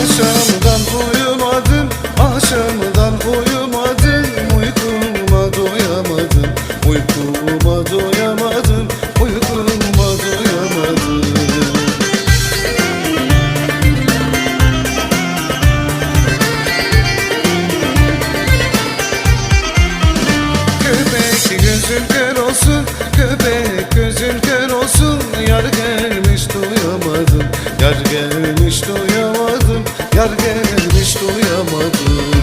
Akşamdan uyumadım, akşamdan uyumadım Uykuma doyamadım, uykuma doyamadım Uykuma doyamadım Köpek gözün kör olsun, köpek gözün kör olsun. Yar gelmiş doyamadım, yar gelmiş doyamadım Kar gelmiş duyamadım